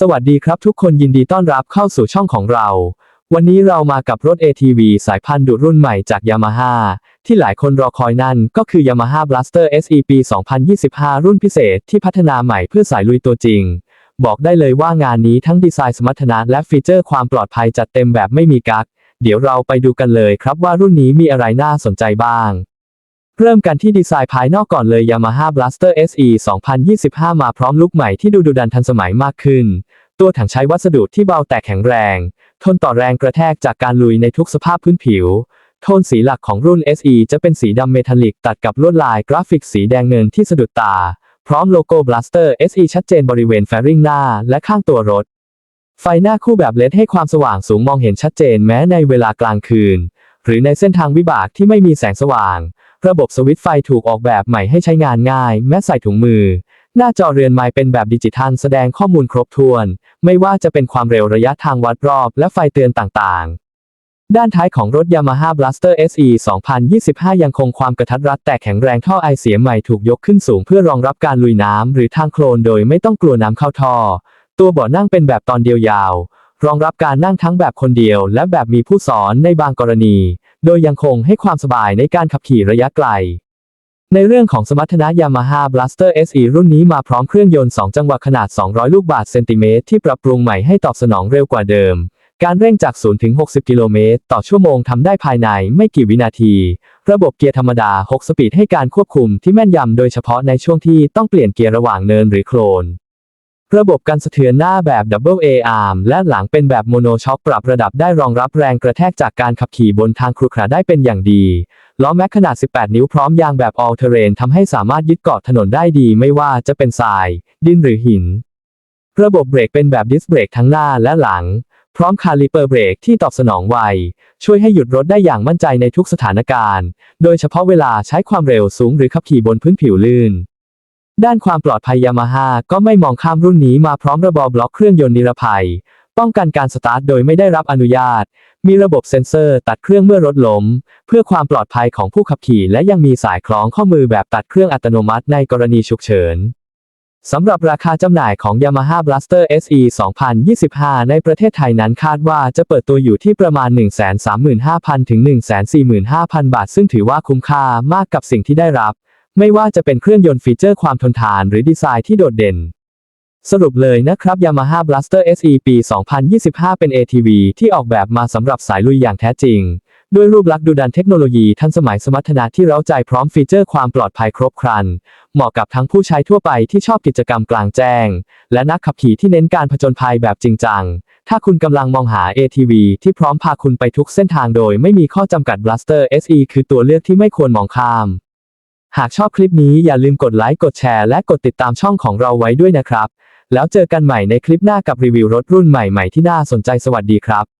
สวัสดีครับทุกคนยินดีต้อนรับเข้าสู่ช่องของเรา วันนี้เรามากับรถ ATV สายพันธุ์ดุรุ่นใหม่จาก Yamaha ที่หลายคนรอคอยนั่นก็คือ Yamaha Blaster SE ปี 2025 รุ่นพิเศษที่พัฒนาใหม่เพื่อสายลุยตัวจริง บอกได้เลยว่างานนี้ทั้งดีไซน์สมรรถนะและฟีเจอร์ความปลอดภัยจัดเต็มแบบไม่มีกัก เดี๋ยวเราไปดูกันเลยครับว่ารุ่นนี้มีอะไรน่าสนใจบ้าง เริ่มกันที่ดีไซน์ภายนอกก่อนเลย Yamaha Blaster SE 2025 มาพร้อมลุคใหม่ที่ดูดุดันทันสมัยมากขึ้น ตัวถังใช้วัสดุที่เบาแต่แข็งแรง ทนต่อแรงกระแทกจากการลุยในทุกสภาพพื้นผิว โทนสีหลักของรุ่น SE จะเป็นสีดำเมทัลลิกตัดกับลวดลายกราฟิกสีแดงเงินที่สะดุดตา พร้อมโลโก้ Blaster SE ชัดเจนบริเวณแฟริ่งหน้าและข้างตัวรถ ไฟหน้าคู่แบบเลดให้ความสว่างสูงมองเห็นชัดเจนแม้ในเวลากลางคืน หรือในเส้นทางวิบากที่ไม่มีแสงสว่าง ระบบสวิตช์ไฟถูกออกแบบใหม่ให้ใช้งานง่าย แม้ใส่ถุงมือ หน้าจอเรือนไม้เป็นแบบดิจิทัลแสดงข้อมูลครบถ้วน ไม่ว่าจะเป็นความเร็วระยะทางวัดรอบ และไฟเตือนต่างๆ ด้านท้ายของรถ Yamaha Blaster SE 2025 ยังคงความกระทัดรัดแต่แข็งแรงท่อไอเสียใหม่ถูกยกขึ้นสูงเพื่อรองรับการลุยน้ำหรือทางโคลนโดยไม่ต้องกลัวน้ำเข้าท่อ ตัวเบาะนั่งเป็นแบบตอนเดียวยาว รองรับการนั่งทั้งแบบคนเดียว และแบบมีผู้สอนในบางกรณี โดยยังคงให้ความสบายในการขับขี่ระยะไกล ในเรื่องของสมรรถนะ Yamaha Blaster SE รุ่นนี้มาพร้อมเครื่องยนต์ 2 จังหวะขนาด 200 ลูกบาศก์เซนติเมตรที่ปรับปรุงใหม่ให้ตอบสนองเร็วกว่าเดิม การเร่งจาก 0 ถึง 60 กิโลเมตร ต่อชั่วโมงทำได้ภายในไม่กี่วินาที ระบบเกียร์ธรรมดา 6 สปีดให้การควบคุมที่แม่นยำโดยเฉพาะในช่วงที่ต้องเปลี่ยนเกียร์ระหว่างเนินหรือโคลน ระบบกันสะเทือนหน้าแบบ Double A Arm และหลังเป็นแบบโมโนช็อคปรับระดับได้รองรับแรงกระแทกจากการขับขี่บนทางครุขระได้เป็นอย่างดี ล้อแม็กขนาด 18 นิ้วพร้อมยางแบบ All Terrain ทำให้สามารถยึดเกาะถนนได้ดีไม่ว่าจะเป็นทราย ดินหรือหิน ระบบเบรกเป็นแบบดิสเบรกทั้งหน้าและหลัง พร้อมคาลิเปอร์เบรกที่ตอบสนองไว ช่วยให้หยุดรถได้อย่างมั่นใจในทุกสถานการณ์ โดยเฉพาะเวลาใช้ความเร็วสูงหรือขับขี่บนพื้นผิวลื่น ด้านความปลอดภัยยามาฮ่าก็ไม่มองข้ามรุ่นนี้มาพร้อมระบบบล็อกเครื่องยนต์นิรภัย ป้องกันการสตาร์ทโดยไม่ได้รับอนุญาต มีระบบเซ็นเซอร์ตัดเครื่องเมื่อรถล้ม เพื่อความปลอดภัยของผู้ขับขี่ และยังมีสายคล้องข้อมือแบบตัดเครื่องอัตโนมัติในกรณีฉุกเฉินสำหรับราคาจำหน่ายของ Yamaha Blaster SE 2025 ในประเทศไทยนั้นคาดว่าจะเปิดตัวอยู่ที่ประมาณ 135,000 ถึง 145,000 บาท ซึ่งถือว่าคุ้มค่ามากกับสิ่งที่ได้รับ ไม่ว่าจะเป็นเครื่องยนต์ฟีเจอร์ความทนทานหรือดีไซน์ที่โดดเด่น สรุปเลยนะครับ Yamaha Blaster SE ปี 2025 เป็น ATV ที่ออกแบบมาสำหรับสายลุยอย่างแท้จริง ด้วยรูปลักษณ์ดูดันเทคโนโลยีทันสมัยสมรรถนะที่เร้าใจพร้อมฟีเจอร์ความปลอดภัยครบครัน เหมาะกับทั้งผู้ใช้ทั่วไปที่ชอบกิจกรรมกลางแจ้ง และนักขับขี่ที่เน้นการผจญภัยแบบจริงจัง ถ้าคุณกำลังมองหา ATV ที่พร้อมพาคุณไปทุกเส้นทางโดยไม่มีข้อจำกัด Blaster SE คือตัวเลือกที่ไม่ควรมองข้าม หากชอบคลิปนี้อย่าลืมกดไลค์กดแชร์และกดติดตามช่องของเราไว้ด้วยนะครับ แล้วเจอกันใหม่ในคลิปหน้ากับรีวิวรถรุ่นใหม่ๆที่น่าสนใจสวัสดีครับ